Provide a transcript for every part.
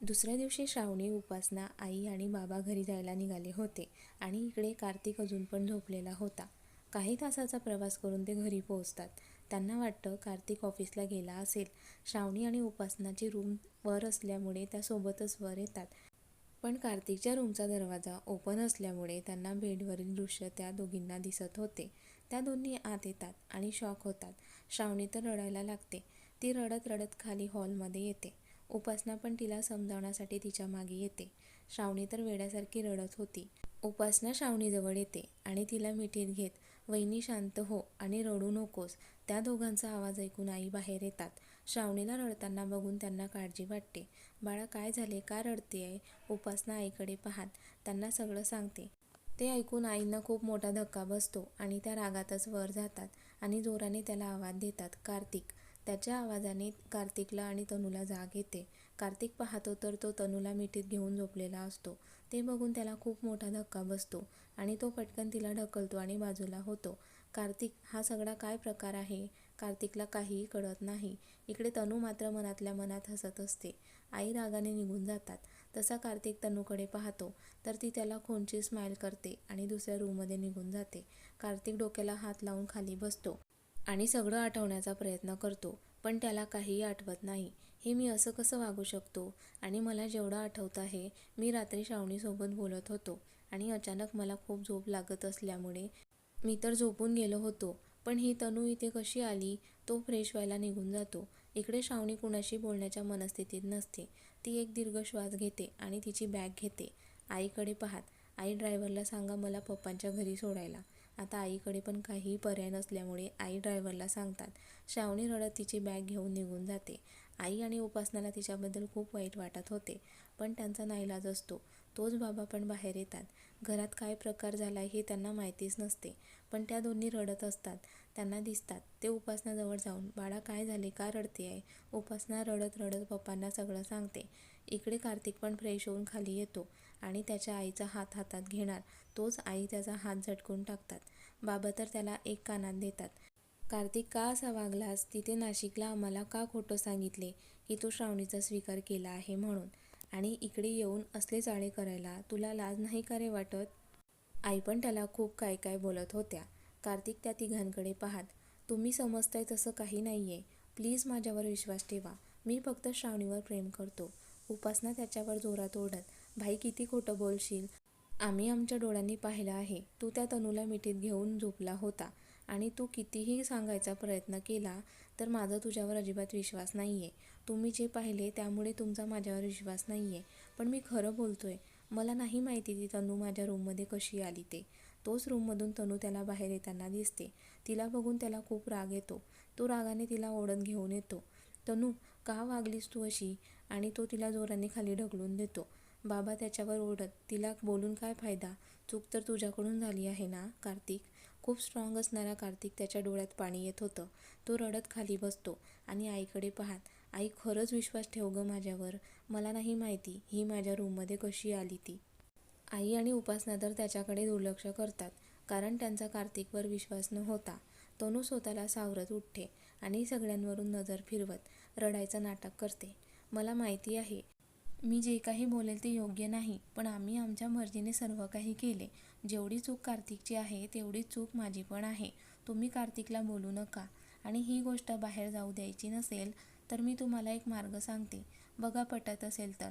दुसऱ्या दिवशी श्रावणी उपासना आई आणि बाबा घरी जायला निघाले होते आणि इकडे कार्तिक अजून पण झोपलेला होता. काही तासाचा प्रवास करून ते घरी पोहोचतात. त्यांना वाटतं कार्तिक ऑफिसला गेला असेल. श्रावणी आणि उपासनाची रूम वर असल्यामुळे त्या सोबतच वर येतात. पण कार्तिकच्या रूमचा दरवाजा ओपन असल्यामुळे त्यांना बेडवरील दृश्य त्या दोघींना दिसत होते. त्या दोन्ही आत येतात आणि शॉक होतात. श्रावणी तर रडायला लागते. ती रडत रडत खाली हॉलमध्ये येते. उपासना पण तिला समजावण्यासाठी तिच्यामागे येते. श्रावणी तर वेड्यासारखी रडत होती. उपासना श्रावणीजवळ येते आणि तिला मिठीत घेत वहिनी शांत हो आणि रडू नकोस त्या दोघांचा आवाज ऐकून आई बाहेर येतात. श्रावणीला रडताना बघून त्यांना काळजी वाटते. बाळा काय झाले? का रडते आहे उपासना आईकडे पाहत त्यांना सगळं सांगते. ते ऐकून आईंना खूप मोठा धक्का बसतो आणि त्या रागातच वर जातात आणि जोराने त्याला आवाज देतात कार्तिक त्याच्या आवाजाने कार्तिकला आणि तनूला जाग येते. कार्तिक पाहतो तर तो तनूला मिठीत घेऊन झोपलेला असतो. ते बघून त्याला खूप मोठा धक्का बसतो आणि तो पटकन तिला ढकलतो आणि बाजूला होतो. कार्तिक हा सगळा काय प्रकार आहे? कार्तिकला काहीही कळत नाही. इकडे तनू मात्र मनातल्या मनात हसत असते. आई रागाने निघून जातात. तसा कार्तिक तनूकडे पाहतो तर ती त्याला खोंची स्माईल करते आणि दुसऱ्या रूममध्ये निघून जाते. कार्तिक डोक्याला हात लावून खाली बसतो. आणि सगळं आठवण्याचा प्रयत्न करतो पण त्याला काहीही आठवत नाही. हे मी असं कसं वागू शकतो? आणि मला जेवढं आठवत आहे मी रात्री श्रावणीसोबत बोलत होतो आणि अचानक मला खूप झोप लागत असल्यामुळे मी तर झोपून गेलो होतो पण ही तनू इथे कशी आली? तो फ्रेश व्हायला निघून जातो. इकडे श्रावणी कुणाशी बोलण्याच्या मनस्थितीत नसते. ती एक दीर्घ श्वास घेते आणि तिची बॅग घेते. आईकडे पाहत आई ड्रायव्हरला सांगा मला पप्पांच्या घरी सोडायला. आता आईकडे पण काहीही पर्याय नसल्यामुळे आई ड्रायव्हरला सांगतात श्रावणी रडत तिची बॅग घेऊन निघून जाते. आई आणि उपासनाला तिच्याबद्दल खूप वाईट वाटत होते पण त्यांचा नाईलाज असतो. तोच बाबा पण बाहेर येतात. घरात काय प्रकार झाला हे त्यांना माहितीच नसते पण त्या दोन्ही रडत असतात. त्यांना दिसतात ते उपासनाजवळ जाऊन बाळा काय झाले? का रडते आहे उपासना रडत रडत पप्पांना सगळं सांगते. इकडे कार्तिक पण फ्रेश होऊन खाली येतो आणि त्याच्या आईचा हात हातात घेणार. तोच आई त्याचा हात झटकून टाकतात. बाबा तर त्याला एक कानात देतात. कार्तिक का असा वागलास? तिथे नाशिकला आम्हाला का खोटं सांगितले? की तू श्रावणीचा स्वीकार केला आहे म्हणून. आणि इकडे येऊन असले चाळे करायला तुला लाज नाही का रे वाटत? आई पण त्याला खूप काय काय बोलत होत्या. कार्तिक त्या तिघांकडे पाहत तुम्ही समजताय तसं काही नाही आहे प्लीज माझ्यावर विश्वास ठेवा. मी फक्त श्रावणीवर प्रेम करतो. उपासना त्याच्यावर जोरात ओढत भाई किती खोटं बोलशील? आम्ही आमच्या डोळ्यांनी पाहिलं आहे. तू त्या तनूला मिठीत घेऊन झोपला होता आणि तू कितीही सांगायचा प्रयत्न केला तर माझा तुझ्यावर अजिबात विश्वास नाही आहे तुम्ही जे पाहिले त्यामुळे तुमचा माझ्यावर विश्वास नाही आहे पण मी खरं बोलतोय मला नाही माहिती ती तनू माझ्या रूममध्ये कशी आली ते. तोच रूममधून तनू त्याला बाहेर येताना दिसते. तिला बघून त्याला खूप राग येतो. तो रागाने तिला ओढत घेऊन येतो. तनू का वागलीस तू अशी? आणि तो तिला जोराने खाली ढकलून देतो. बाबा त्याच्यावर ओढत तिला बोलून काय फायदा? चूक तर तुझ्याकडून झाली आहे ना कार्तिक? खूप स्ट्रॉंग असणारा कार्तिक त्याच्या डोळ्यात पाणी येत होतं. तो रडत खाली बसतो आणि आईकडे पाहत आई खरंच विश्वास ठेव गं माझ्यावर. मला नाही माहिती ही माझ्या रूममध्ये कशी आली ती. आई आणि उपासना तर त्याच्याकडे दुर्लक्ष करतात कारण त्यांचा कार्तिकवर विश्वास न होता तनू स्वतःला सावरत उठते आणि सगळ्यांवरून नजर फिरवत रडायचं नाटक करते. मला माहिती आहे मी जे काही बोलेल ते योग्य नाही पण आम्ही आमच्या मर्जीने सर्व काही केले. जेवढी चूक कार्तिकची आहे तेवढी चूक माझी पण आहे. तुम्ही कार्तिकला बोलू नका. आणि ही गोष्ट बाहेर जाऊ द्यायची नसेल तर मी तुम्हाला एक मार्ग सांगते. बघा पटत असेल तर.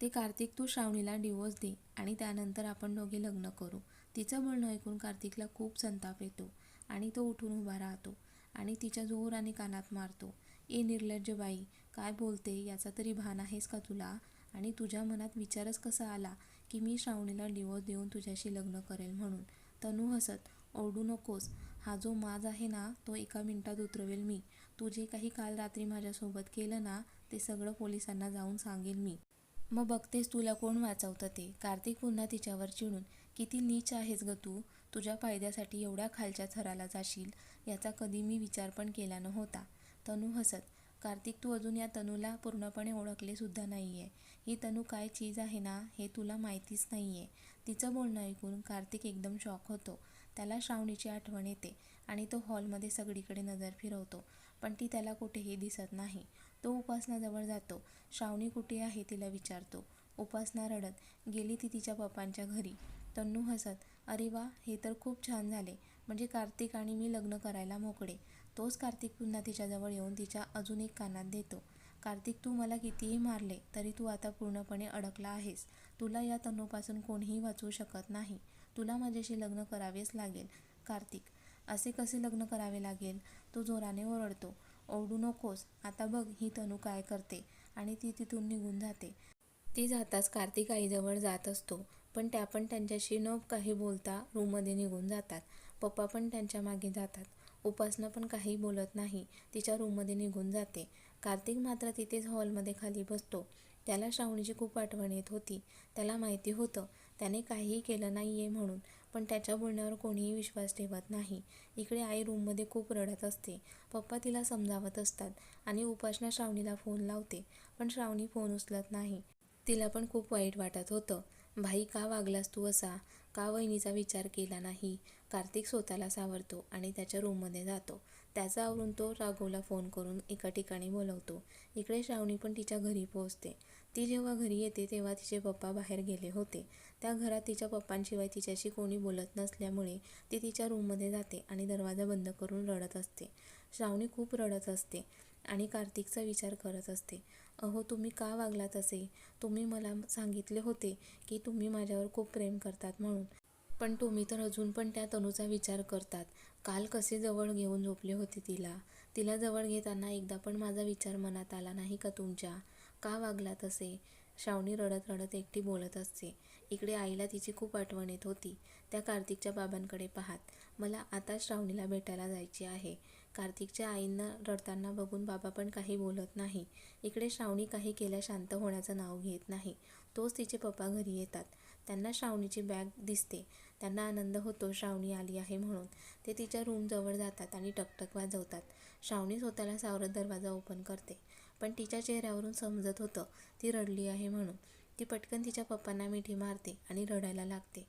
ते कार्तिक तू श्रावणीला डिवोर्स दे आणि त्यानंतर आपण दोघे लग्न करू. तिचं बोलणं ऐकून कार्तिकला खूप संताप येतो आणि तो उठून उभा राहतो आणि तिच्या जोराने कानात मारतो. ए निर्लज्ज बाई काय बोलते? याचा तरी भान आहेस का तुला? आणि तुझ्या मनात विचारच कसा आला की मी श्रावणीला डिवोर्स देऊन तुझ्याशी लग्न करेल म्हणून? तनू हसत ओरडू नकोस. हा जो माज आहे ना तो एका मिनिटात उतरवेल मी. तू जे काही काल रात्री माझ्यासोबत केलं ना ते सगळं पोलिसांना जाऊन सांगेल मी. मग बघतेस तुला कोण वाचवतं ते. कार्तिक पुन्हा तिच्यावर चिडून किती नीच आहेस ग तू. तुझ्या फायद्यासाठी एवढ्या खालच्या थराला जाशील याचा कधी मी विचार पण केला नव्हता. तनू हसत कार्तिक तू अजून या तनूला पूर्णपणे ओळखले सुद्धा नाही आहे ही तनू काय चीज आहे ना हे तुला माहितीच नाही आहे तिचं बोलणं ऐकून कार्तिक एकदम शॉक होतो. त्याला श्रावणीची आठवण येते आणि तो हॉलमध्ये सगळीकडे नजर फिरवतो. पण ती त्याला कुठेही दिसत नाही. तो उपासनाजवळ जातो. श्रावणी कुठे आहे तिला विचारतो. उपासना रडत गेली ती तिच्या पप्पांच्या घरी. तन्नू हसत अरे वा हे तर खूप छान झाले. म्हणजे कार्तिक आणि मी लग्न करायला मोकळे. तोच कार्तिक पुन्हा तिच्याजवळ येऊन तिच्या अजून एक कानात देतो. कार्तिक तू मला कितीही मारले तरी तू आता पूर्णपणे अडकला आहेस. तुला या तनूपासून कोणीही वाचवू शकत नाही. तुला माझ्याशी लग्न करावेच लागेल कार्तिक. असे कसे लग्न करावे लागेल तो जोराने ओरडतो. ओरडू नकोस. आता बघ ही तनू काय करते आणि ती तिथून निघून जाते ती जाताच कार्तिक आईजवळ जात असतो पण त्या पण त्यांच्याशी न काही बोलता रूममध्ये निघून जातात. पप्पा पण त्यांच्या मागे जातात. उपासना पण काही बोलत नाही. तिच्या रूममध्ये निघून जाते. कार्तिक मात्र तिथेच हॉलमध्ये खाली बसतो. त्याला श्रावणीची खूप आठवण येत होती. त्याला माहिती होतं त्याने काहीही केलं नाही आहे म्हणून पण त्याच्या बोलण्यावर कोणीही विश्वास ठेवत नाही. इकडे आई रूममध्ये खूप रडत असते. पप्पा तिला समजावत असतात आणि उपासना श्रावणीला फोन लावते पण श्रावणी फोन उचलत नाही. तिला पण खूप वाईट वाटत होतं. भाई का वागलास तू असा? का वहिनीचा विचार केला नाही? कार्तिक स्वतःला सावरतो आणि त्याच्या रूममध्ये जातो. त्याचा आवरून तो राघवला फोन करून एका ठिकाणी बोलवतो. इकडे श्रावणी पण तिच्या घरी पोहोचते. ती जेव्हा घरी येते तेव्हा तिचे पप्पा बाहेर गेले होते. त्या घरात तिच्या पप्पांशिवाय तिच्याशी कोणी बोलत नसल्यामुळे ती तिच्या रूममध्ये जाते आणि दरवाजा बंद करून रडत असते. श्रावणी खूप रडत असते आणि कार्तिकचा विचार करत असते. अहो तुम्ही का वागलात असे? तुम्ही मला सांगितले होते की तुम्ही माझ्यावर खूप प्रेम करतात म्हणून. पण तुम्ही तर अजून पण त्या तनूचा विचार करतात. काल कसे जवळ घेऊन झोपले होते तिला? तिला जवळ घेताना एकदा पण माझा विचार मनात आला नाही का तुमच्या? का वागलात असे? श्रावणी रडत रडत एकटी बोलत असते. इकडे आईला तिची खूप आठवण येत होती. त्या कार्तिकच्या बाबांकडे पाहात. मला आता श्रावणीला भेटायला जायचे आहे. कार्तिकच्या आईंना रडताना बघून बाबा पण काही बोलत नाही. इकडे श्रावणी काही केल्या शांत होण्याचं नाव घेत नाही. तोच तिचे पप्पा घरी येतात. त्यांना श्रावणीची बॅग दिसते. त्यांना आनंद होतो श्रावणी आली आहे म्हणून. ते तिच्या रूमजवळ जातात आणि टकटक वाजवतात. श्रावणी स्वतःला सावरत दरवाजा ओपन करते. पण तिच्या चेहऱ्यावरून समजत होतं ती रडली आहे म्हणून. ती पटकन तिच्या पप्पांना मिठी मारते आणि रडायला लागते.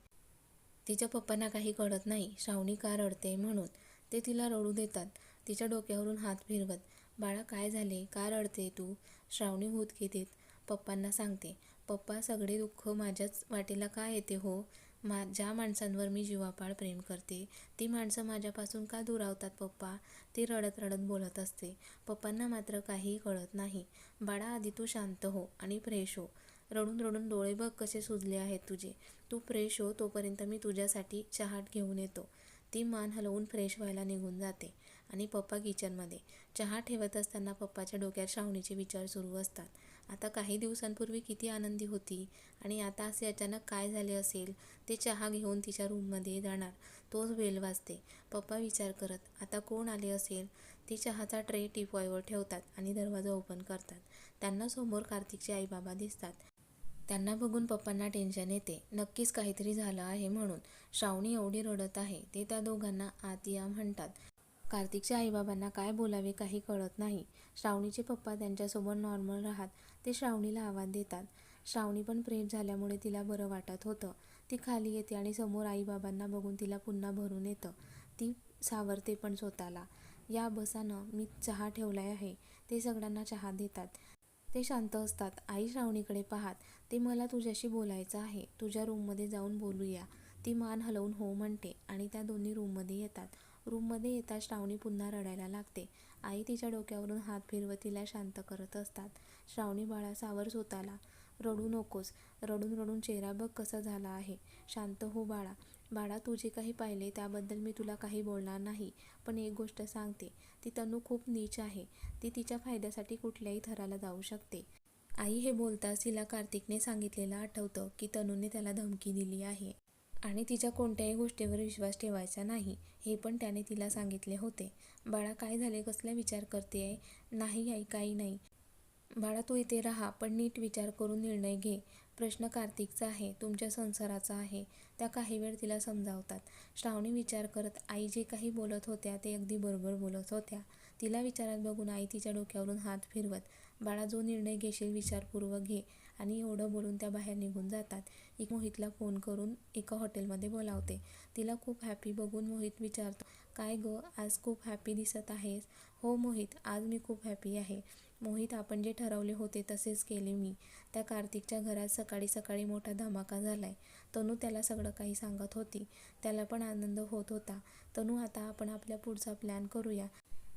तिच्या पप्पांना काही कळत नाही श्रावणी का रडते म्हणून. ते तिला रडू देतात. तिच्या डोक्यावरून हात फिरवत बाळा काय झाले? का रडते तू? श्रावणी भूत घेतेत पप्पांना सांगते. पप्पा सगळे दुःख माझ्याच वाटेला का येते हो? मा ज्या माणसांवर मी जीवापाड प्रेम करते ती माणसं माझ्यापासून का दुरावतात पप्पा? ती रडत रडत बोलत असते. पप्पांना मात्र काहीही कळत नाही. बाळा आधी तू शांत हो आणि फ्रेश हो. रडून रडून डोळे बघ कसे सुजले आहेत तुझे. तू फ्रेश हो तोपर्यंत मी तुझ्यासाठी चहाट घेऊन येतो. ती मान हलवून फ्रेश व्हायला निघून जाते. आणि पप्पा किचनमध्ये. चहा ठेवत असताना पप्पाच्या डोक्यात श्रावणीचे विचार सुरू असतात. आता काही दिवसांपूर्वी किती आनंदी होती आणि आता असे अचानक काय झाले असेल ते चहा घेऊन तिच्या रूममध्ये जाणार. तोच बेल वाजते. पप्पा विचार करत आता कोण आले असेल? ते चहाचा ट्रे टिपॉयवर ठेवतात आणि दरवाजा ओपन करतात. त्यांना समोर कार्तिकचे आईबाबा दिसतात. त्यांना बघून पप्पांना टेन्शन येते. नक्कीच काहीतरी झालं आहे म्हणून. श्रावणी एवढी रडत आहे ते त्या दोघांना आत या म्हणतात. कार्तिकच्या आईबाबांना काय बोलावे काही कळत नाही. श्रावणीचे पप्पा त्यांच्यासोबत नॉर्मल राहत ते श्रावणीला आवाज देतात. श्रावणी पण प्रेम झाल्यामुळे तिला बरं वाटत होतं. ती खाली येते आणि समोर आईबाबांना बघून तिला पुन्हा भरून येतं. ती सावरते पण स्वतःला. या बसानं मी चहा ठेवलाय आहे. ते सगळ्यांना चहा देतात. ते शांत असतात. आई श्रावणीकडे पाहात ते मला तुझ्याशी बोलायचं आहे. तुझ्या रूममध्ये जाऊन बोलूया. ती मान हलवून हो म्हणते आणि त्या दोन्ही रूममध्ये येतात. रूममध्ये येताच श्रावणी पुन्हा रडायला लागते. आई तिच्या डोक्यावरून हात फिरवत तिला शांत करत असतात. श्रावणी बाळा सावर स्वतःला रडू नकोस. रडून रडून चेहरा बघ कसा झाला आहे. शांत हो बाळा. बाळा तू जे काही पाहिले त्याबद्दल मी तुला काही बोलणार नाही. पण एक गोष्ट सांगते. ती तनू खूप नीच आहे. ती तिच्या फायद्यासाठी कुठल्याही थराला जाऊ शकते. आई हे बोलताच तिला कार्तिकने सांगितलेलं आठवतं की तनूने त्याला धमकी दिली आहे. आणि तिच्या कोणत्याही गोष्टीवर विश्वास ठेवायचा नाही हे पण त्याने तिला सांगितले होते. बाळा काय झाले? कसला विचार करते आहे नाही आई काही नाही. बाळा तू इथे राहा पण नीट विचार करून निर्णय घे. प्रश्न कार्तिकचा आहे तुमच्या संसाराचा आहे. त्या काही वेळ तिला समजावतात. श्रावणी विचार करत आई जे काही बोलत होत्या ते अगदी बरोबर बोलत होत्या. तिला विचारात बघून आई तिच्या डोक्यावरून हात फिरवत बाळा जो निर्णय घेशील विचारपूर्वक घे. आणि एवढं बोलून त्या बाहेर निघून जातात. एक मोहितला फोन करून एका हॉटेलमध्ये बोलावते. तिला खूप हॅपी बघून मोहित विचारतो काय ग आज खूप हॅपी दिसत आहेस? हो मोहित आज मी खूप हॅपी आहे. मोहित आपण जे ठरवले होते तसेच केले मी. त्या कार्तिकच्या घरात सकाळी सकाळी मोठा धमाका झालाय. तनू त्याला सगळं काही सांगत होती. त्याला पण आनंद होत होता. तनू आता आपण आपल्या पुढचा प्लॅन करूया.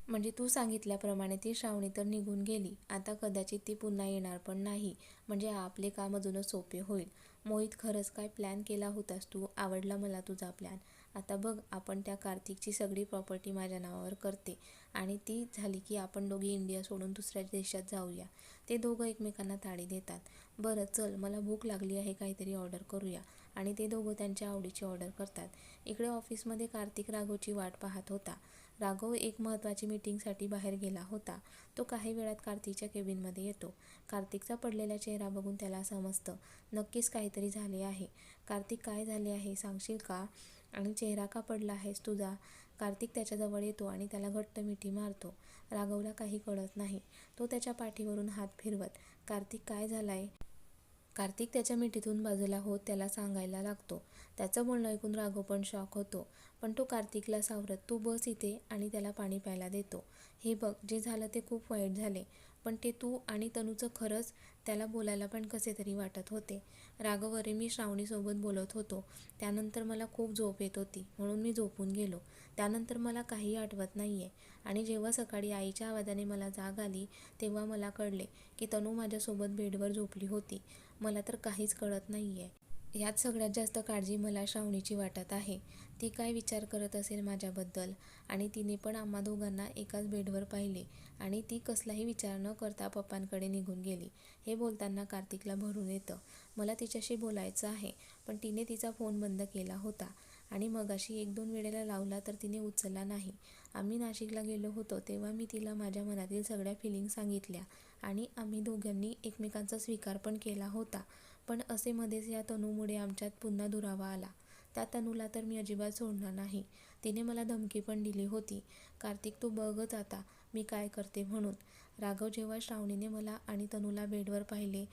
म्हणजे तू सांगितल्याप्रमाणे ती श्रावणी तर निघून गेली. आता कदाचित ती पुन्हा येणार पण नाही. म्हणजे आपले काम अजूनच सोपे होईल. मोहित खरंच काय प्लॅन केला होतास तू? आवडला मला तुझा प्लॅन आता बघ आपण त्या कार्तिकची सगळी प्रॉपर्टी माझ्या नावावर करते. आणि ती झाली की आपण दोघी इंडिया सोडून दुसऱ्या देशात जाऊया. ते दोघं एकमेकांना ताळी देतात. बरं चल मला भूक लागली आहे काहीतरी ऑर्डर करूया. आणि ते दोघं त्यांच्या आवडीची ऑर्डर करतात. इकडे ऑफिसमध्ये कार्तिक राघवची वाट पाहत होता. राघव एक महत्त्वाची मीटिंगसाठी बाहेर गेला होता. तो काही वेळात कार्तिकच्या केबिनमध्ये येतो. कार्तिकचा पडलेला चेहरा बघून त्याला समजतं. नक्कीच काहीतरी झाले आहे. कार्तिक काय झाले आहे सांगशील का? आणि चेहरा का पडला आहेस तुझा? कार्तिक त्याच्याजवळ येतो आणि त्याला घट्ट मिठी मारतो. राघवला काही कळत नाही. तो त्याच्या पाठीवरून हात फिरवत कार्तिक काय झालाय? कार्तिक त्याच्या मिठीतून बाजूला होत त्याला सांगायला लागतो. त्याचं बोलणं ऐकून राघव पण शॉक होतो. पण तो कार्तिकला सावरत तू बस इथे आणि त्याला पाणी प्यायला देतो. हे बघ जे झालं ते खूप वाईट झाले. पण ते तू आणि तनूचं खरंच त्याला बोलायला पण कसे तरी वाटत होते. राघव अरे मी श्रावणीसोबत बोलत होतो. त्यानंतर मला खूप झोप येत होती म्हणून मी झोपून गेलो. त्यानंतर मला काही आठवत नाही आहे आणि जेव्हा सकाळी आईच्या आवाजाने मला जाग आली तेव्हा मला कळले की तनू माझ्यासोबत बेडवर झोपली होती. मला तर काहीच कळत नाही आहे ह्यात सगळ्यात जास्त काळजी मला श्रावणीची वाटत आहे. ती काय विचार करत असेल माझ्याबद्दल? आणि तिने पण आम्हा दोघांना एकाच बेडवर पाहिले आणि ती कसलाही विचार न करता पप्पांकडे निघून गेली. हे बोलताना कार्तिकला भरून येतं. मला तिच्याशी बोलायचं आहे पण तिने तिचा फोन बंद केला होता आणि मगाशी एक दोन वेळेला लावला तर तिने उचलला नाही. आम्ही नाशिकला गेलो होतो तेव्हा मी तिला माझ्या मनातील सगळ्या फिलिंग सांगितल्या आणि आम्ही दोघांनी एकमेकांचा स्वीकार पण केला होता. पण असे मध्येच या तनूमुळे आमच्यात पुन्हा दुरावा आला. त्या तनूला तर मी अजिबात सोडणार नाही. तिने मला धमकी पण दिली होती. कार्तिक तू बघत आता मी काय करते म्हणून. राघव जेव्हा श्रावणीने मला आणि तनूला बेडवर पाहिले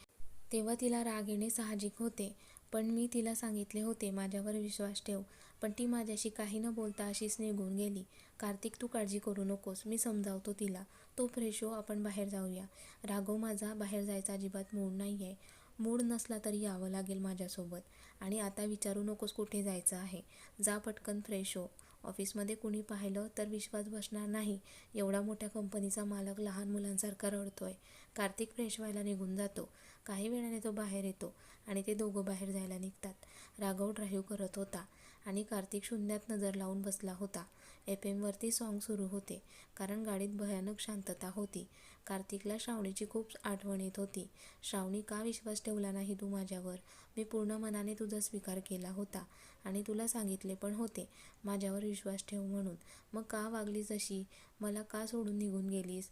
तेव्हा तिला राग येणे साहजिक होते. पण मी तिला सांगितले होते माझ्यावर विश्वास ठेव. पण ती माझ्याशी काही न बोलता अशीच निघून गेली. कार्तिक तू काळजी करू नकोस मी समजावतो तिला. तो फ्रेश हो आपण बाहेर जाऊया. राघव माझा बाहेर जायचा अजिबात मूड नाही आहे मूड नसला तरी यावं लागेल माझ्यासोबत. आणि आता विचारू नकोस कुठे जायचं आहे. जा पटकन फ्रेश हो. ऑफिसमध्ये कुणी पाहिलं तर विश्वास बसणार नाही. एवढा मोठ्या कंपनीचा मालक लहान मुलांसारखा रडतोय. कार्तिक फ्रेश व्हायला निघून जातो. काही वेळाने तो बाहेर येतो आणि ते दोघं बाहेर जायला निघतात. राघव ड्राईव्ह करत होता आणि कार्तिक शून्यात नजर लावून बसला होता. एफ एमवरती सॉन्ग सुरू होते कारण गाडीत भयानक शांतता होती. कार्तिकला श्रावणीची खूप आठवण येत होती. श्रावणी का विश्वास ठेवला नाही तू माझ्यावर? मी पूर्ण मनाने तुझा स्वीकार केला होता आणि तुला सांगितले पण होते. माझ्यावर विश्वास ठेव म्हणून. मग का वागलीस अशी? मला का सोडून निघून गेलीस?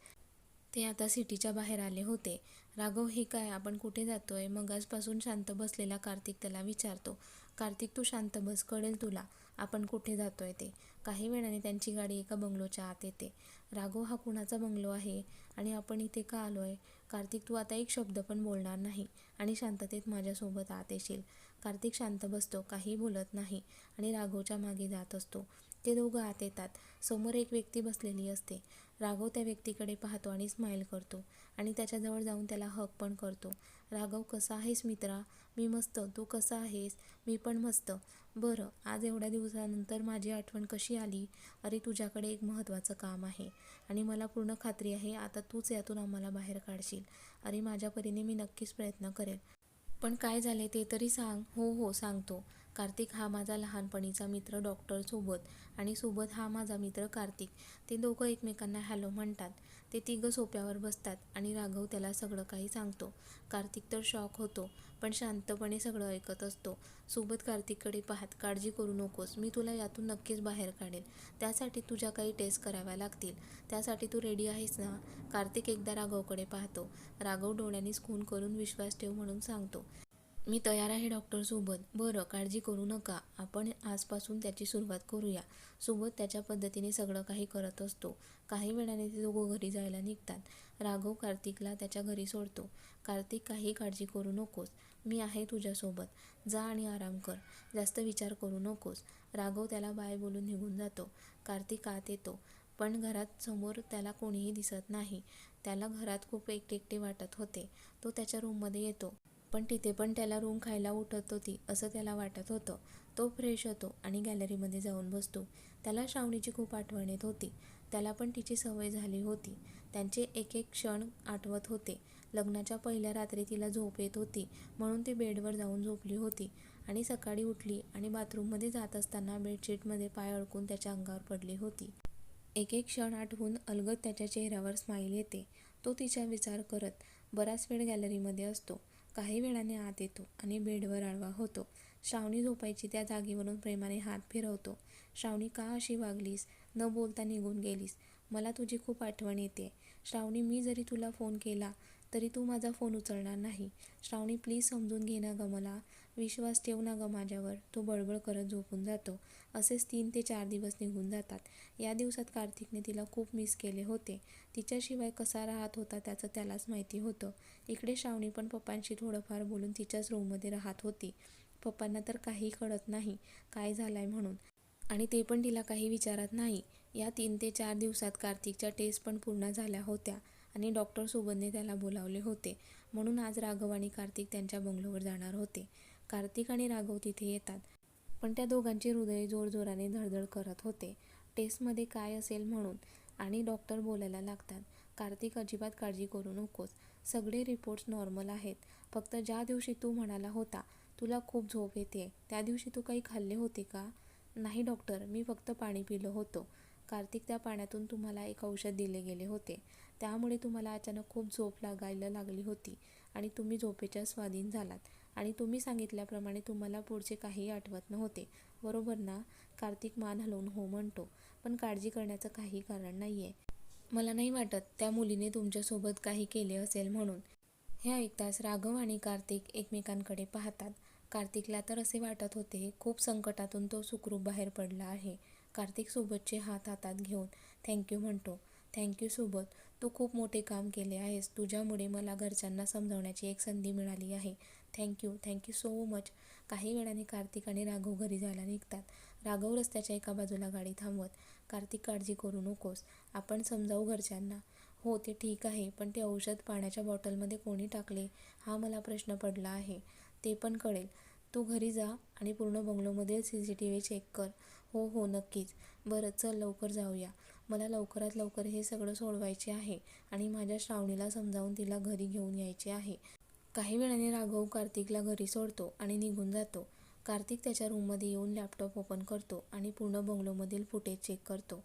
ते आता सिटीच्या बाहेर आले होते. राघव हे काय? आपण कुठे जातोय? मग आजपासून शांत बसलेला कार्तिक त्याला विचारतो. कार्तिक तू शांत बस कळेल तुला. आपण कुठे जातोय ते. काही वेळाने त्यांची गाडी एका बंगलोच्या आत येते. राघव हा कुणाचा बंगलो आहे आणि आपण इथे का आलो आहे कार्तिक तू आता एक शब्द पण बोलणार नाही आणि शांततेत माझ्यासोबत आत येशील. कार्तिक शांत बसतो काही बोलत नाही आणि राघवच्या मागे जात असतो. ते दोघं आत येतात. समोर एक व्यक्ती बसलेली असते. राघव त्या व्यक्तीकडे पाहतो आणि स्माईल करतो आणि त्याच्याजवळ जाऊन त्याला हक पण करतो. राघव कसा आहेस मित्रा? मी मस्त. तू कसा आहेस? मी पण मस्त. बरं आज एवढ्या दिवसानंतर माझी आठवण कशी आली? अरे तुझ्याकडे एक महत्त्वाचं काम आहे आणि मला पूर्ण खात्री आहे आता तूच यातून आम्हाला बाहेर काढशील. अरे माझ्या परीने मी नक्कीच प्रयत्न करेल. पण काय झाले ते तरी सांग. हो हो सांगतो. कार्तिक हा माझा लहानपणीचा मित्र डॉक्टर सोबत आणि सोबत हा माझा मित्र कार्तिक. ते दोघं एकमेकांना हॅलो म्हणतात. ते तिघं सोप्यावर बसतात आणि राघव त्याला सगळं काही सांगतो. कार्तिक तर शॉक होतो पण शांतपणे सगळं ऐकत असतो. सोबत कार्तिककडे पाहत काळजी करू नकोस मी तुला यातून नक्कीच बाहेर काढेल. त्यासाठी तुझ्या काही टेस्ट कराव्या लागतील. त्यासाठी तू रेडी आहेस ना? कार्तिक एकदा राघवकडे पाहतो. राघव डोळ्यांनीच खून करून विश्वास ठेव म्हणून सांगतो. मी तयार आहे डॉक्टरसोबत. बरं काळजी करू नका. आपण आजपासून त्याची सुरुवात करूया. सोबत त्याच्या पद्धतीने सगळं काही करत असतो. काही वेळाने ते दोघं घरी जायला निघतात. राघव कार्तिकला त्याच्या घरी सोडतो. कार्तिक काही काळजी करू नकोस. मी आहे तुझ्यासोबत. जा आणि आराम कर. जास्त विचार करू नकोस. राघव त्याला बाय बोलून निघून जातो. कार्तिक आत येतो. पण घरात समोर त्याला कोणीही दिसत नाही. त्याला घरात खूप एकटे एकटे वाटत होते. तो त्याच्या रूममध्ये येतो. पण तिथे पण त्याला रूम खायला उठत होती असं त्याला वाटत होतं. तो फ्रेश होतो आणि गॅलरीमध्ये जाऊन बसतो. त्याला श्रावणीची खूप आठवण येत होती. त्याला पण तिची सवय झाली होती. त्यांचे एक एक क्षण आठवत होते. लग्नाच्या पहिल्या रात्री तिला झोप येत होती म्हणून ती बेडवर जाऊन झोपली होती आणि सकाळी उठली आणि बाथरूममध्ये जात असताना बेडशीटमध्ये पाय अडकून त्याच्या अंगावर पडली होती. एक एक क्षण आठवून अलगद त्याच्या चेहऱ्यावर स्माईल येते. तो तिचा विचार करत बराच वेळ गॅलरीमध्ये असतो. काही वेळाने आत येतो आणि बेडवर आळवा होतो. श्रावणी झोपायची त्या जागेवरून प्रेमाने हात फिरवतो. श्रावणी का अशी वागलीस? न बोलता निघून गेलीस. मला तुझी खूप आठवण येते. श्रावणी मी जरी तुला फोन केला तरी तू माझा फोन उचलणार नाही. श्रावणी प्लीज समजून घे ना गं मला विश्वास ठेव ना गं माझ्यावर. तो बडबड करत झोपून जातो. असेच तीन ते चार दिवस निघून जातात. या दिवसात कार्तिकने तिला खूप मिस केले होते. तिच्याशिवाय कसा राहत होता त्याचं त्यालाच माहिती होतं. इकडे श्रावणी पण पप्पांशी थोडंफार बोलून तिच्याच रूममध्ये राहत होती. पप्पांना तर काही कळत नाही काय झालंय म्हणून. आणि ते पण तिला काही विचारत नाही. या तीन ते चार दिवसात कार्तिकच्या टेस्ट पण पूर्ण झाल्या होत्या आणि डॉक्टर सुबंधने त्याला बोलावले होते. म्हणून आज राघव आणि कार्तिक त्यांच्या बंगलोवर जाणार होते. कार्तिक आणि राघव तिथे येतात. पण त्या दोघांचे हृदय जोरजोराने धडधड करत होते. टेस्टमध्ये काय असेल म्हणून आणि डॉक्टर बोलायला लागतात. कार्तिक अजिबात काळजी करू नकोस. सगळे रिपोर्ट्स नॉर्मल आहेत. फक्त ज्या दिवशी तू म्हणाला होता तुला खूप झोप येते त्या दिवशी तू काही खाल्ले होते का? नाही डॉक्टर. मी फक्त पाणी पिलं होतं. कार्तिक त्या पाण्यातून तुम्हाला एक औषध दिले गेले होते. त्यामुळे तुम्हाला अचानक खूप झोप लागायला लागली होती आणि तुम्ही झोपेच्या स्वाधीन झालात. आणि तुम्ही सांगितल्याप्रमाणे तुम्हाला पुढचे काही आठवत नव्हते. बरोबर ना? कार्तिक मान हलवून हो म्हणतो. पण काळजी करण्याचं काही कारण नाही आहे मला नाही वाटत त्या मुलीने तुमच्यासोबत काही केले असेल म्हणून. हे ऐकताच राघव आणि कार्तिक एकमेकांकडे पाहतात. कार्तिकला तर असे वाटत होते खूप संकटातून तो सुखरूप बाहेर पडला आहे. कार्तिक सोबतचे हात हातात घेऊन थँक्यू म्हणतो. थँक्यू सोबत. तू खूप मोठे काम केले आहेस. तुझ्यामुळे मला घरच्यांना समजावण्याची एक संधी मिळाली आहे. थँक्यू थँक्यू सो मच काही वेळाने कार्तिक आणि राघव घरी जायला निघतात. राघव रस्त्याच्या एका बाजूला गाडी थांबवत कार्तिक काळजी करू नकोस. आपण समजावू घरच्यांना. हो ते ठीक आहे पण ते औषध पाण्याच्या बॉटलमध्ये कोणी टाकले? हा मला प्रश्न पडला आहे. ते पण कळेल. तू घरी जा आणि पूर्ण बंगलोमधील C C T V check कर. हो हो नक्कीच. बरं चल लवकर जाऊया. मला लवकरात लवकर हे सगळं सोडवायचे आहे आणि माझ्या श्रावणीला समजावून तिला घरी घेऊन यायचे आहे. काही वेळाने राघव कार्तिकला घरी सोडतो आणि निघून जातो. कार्तिक त्याच्या रूममध्ये येऊन लॅपटॉप ओपन करतो आणि पूर्ण बंगलोमधील फुटेज चेक करतो.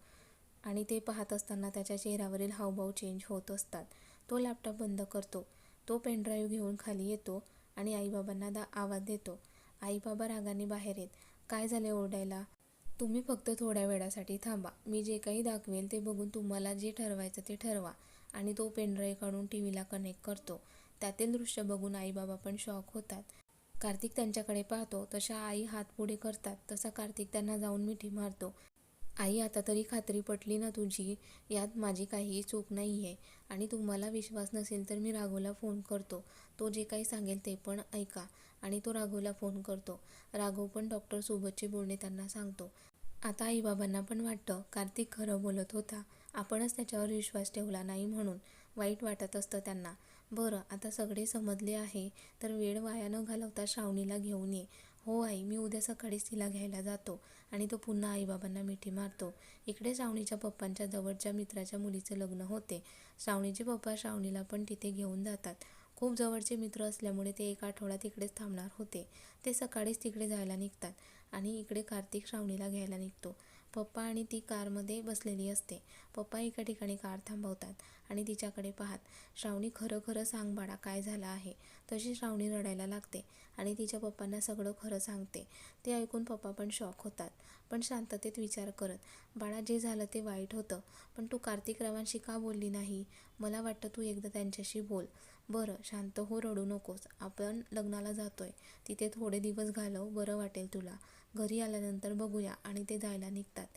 आणि ते पाहत असताना त्याच्या चेहऱ्यावरील हावभाव चेंज होत असतात. तो लॅपटॉप बंद करतो. तो पेनड्राईव्ह घेऊन खाली येतो आणि आईबाबांना दा आवाज देतो. आईबाबा रागाने बाहेर येत काय झाले ओरडायला? तुम्ही फक्त थोड्या वेळासाठी थांबा. मी जे काही दाखवेल ते बघून तुम्हाला जे ठरवायचं ते ठरवा आणि तो पेनड्राईव्ह काढून टी व्हीला कनेक्ट करतो. त्यातील दृश्य बघून आईबाबा पण शॉक होतात. कार्तिक त्यांच्याकडे पाहतो. तशा आई हात पुढे करतात. तसा कार्तिक त्यांना जाऊन मिठी मारतो. आई आता तरी खात्री पटली ना तुझी? यात माझी काहीही चूक नाही आहे आणि तुम्हाला विश्वास नसेल तर मी राघवला फोन करतो. तो जे काही सांगेल ते पण ऐका. आणि तो राघवला फोन करतो. राघव पण डॉक्टरसोबतचे बोलणे त्यांना सांगतो. आता आईबाबांना पण वाटतं कार्तिक खरं बोलत होता. आपणच त्याच्यावर विश्वास ठेवला नाही म्हणून वाईट वाटत असतं त्यांना. बरं आता सगळे समजले आहे तर वेळ वाया न घालवता श्रावणीला घेऊन ये. हो आई मी उद्या सकाळीच तिला घ्यायला जातो. आणि तो पुन्हा आईबाबांना मिठी मारतो. इकडे श्रावणीच्या पप्पांच्या जवळच्या मित्राच्या मुलीचं लग्न होते. श्रावणीचे पप्पा श्रावणीला पण तिथे घेऊन जातात. खूप जवळचे मित्र असल्यामुळे ते एक आठवडा तिकडेच थांबणार होते. ते सकाळीच तिकडे जायला निघतात आणि इकडे कार्तिक श्रावणीला घ्यायला निघतो. पप्पा आणि ती कारमध्ये बसलेली असते. पप्पा एका ठिकाणी कार थांबवतात आणि तिच्याकडे पाहत श्रावणी खरं खरं सांग बाळा काय झालं आहे? तशी श्रावणी रडायला लागते आणि तिच्या पप्पांना सगळं खरं सांगते. ते ऐकून पप्पा पण शॉक होतात पण शांततेत विचार करत बाळा जे झालं ते वाईट होतं पण तू कार्तिक रावांशी का बोलली नाही? मला वाटतं तू एकदा त्यांच्याशी बोल. बरं शांत हो रडू नकोस. आपण लग्नाला जातोय. तिथे थोडे दिवस घालव बरं वाटेल तुला. घरी आल्यानंतर बघूया आणि ते जायला निघतात.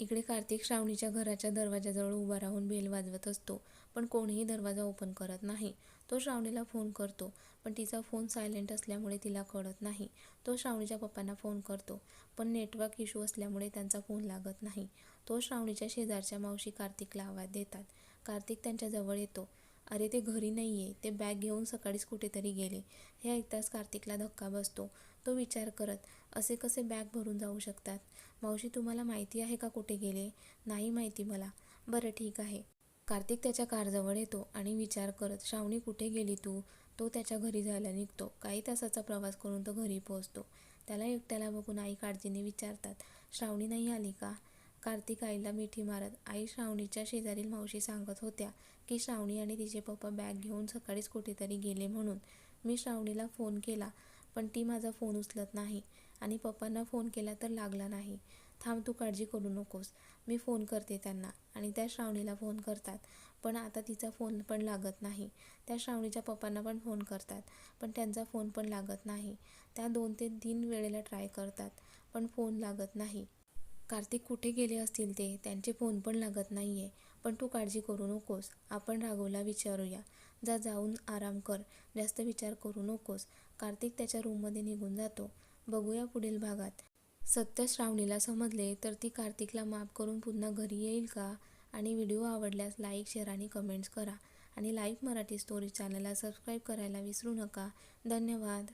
इकडे कार्तिक श्रावणीच्या घराच्या दरवाजाजवळ उभा राहून बेल वाजवत असतो पण कोणीही दरवाजा ओपन करत नाही. तो श्रावणीला फोन करतो पण तिचा फोन सायलेंट असल्यामुळे तिला कळत नाही. तो श्रावणीच्या पप्पांना फोन करतो पण नेटवर्क इश्यू असल्यामुळे त्यांचा फोन लागत नाही. तो श्रावणीच्या शेजारच्या मावशी कार्तिकला आवाज देतात. कार्तिक त्यांच्याजवळ येतो. अरे ते घरी नाही आहे ते बॅग घेऊन सकाळीच कुठेतरी गेले. हे ऐकताच कार्तिकला धक्का बसतो. तो विचार करत असे कसे बॅग भरून जाऊ शकतात? मावशी तुम्हाला माहिती आहे का कुठे गेले? नाही माहिती मला. बरं ठीक आहे. कार्तिक त्याच्या कारजवळ येतो आणि विचार करत श्रावणी कुठे गेली तू? तो त्याच्या घरी जायला निघतो. काही तासाचा प्रवास करून तो घरी पोहोचतो. त्याला एकट्याला बघून आई काळजीने विचारतात श्रावणी नाही आली का? कार्तिक आईला मिठी मारत आई श्रावणीच्या शेजारील मावशी सांगत होत्या की श्रावणी आणि तिचे पप्पा बॅग घेऊन सकाळीच कुठेतरी गेले म्हणून. मी श्रावणीला फोन केला पण ती माझा फोन उचलत नाही आणि पप्पांना फोन केला तर लागला नाही. थांब तू काळजी करू नकोस. मी फोन करते त्यांना आणि त्या श्रावणीला फोन करतात पण आता तिचा फोन पण लागत नाही. त्या श्रावणीच्या पप्पांना पण फोन करतात पण त्यांचा फोन पण लागत नाही. त्या दोन ते तीन वेळेला ट्राय करतात पण फोन लागत नाही. कार्तिक कुठे गेले असतील ते? त्यांचे फोन पण लागत नाही आहे पण तू काळजी करू नकोस. आपण राघवला विचारूया. जा जाऊन आराम कर. जास्त विचार करू नकोस. कार्तिक त्याच्या रूममध्ये निघून जातो. बघूया पुढील भागात. सत्य श्रावणीला समजले तर ती कार्तिकला माफ करून पुन्हा घरी येईल का? आणि व्हिडिओ आवडल्यास लाईक शेअर आणि कमेंट्स करा. आणि लाईव्ह मराठी स्टोरी चॅनलला सबस्क्राईब करायला विसरू नका. धन्यवाद.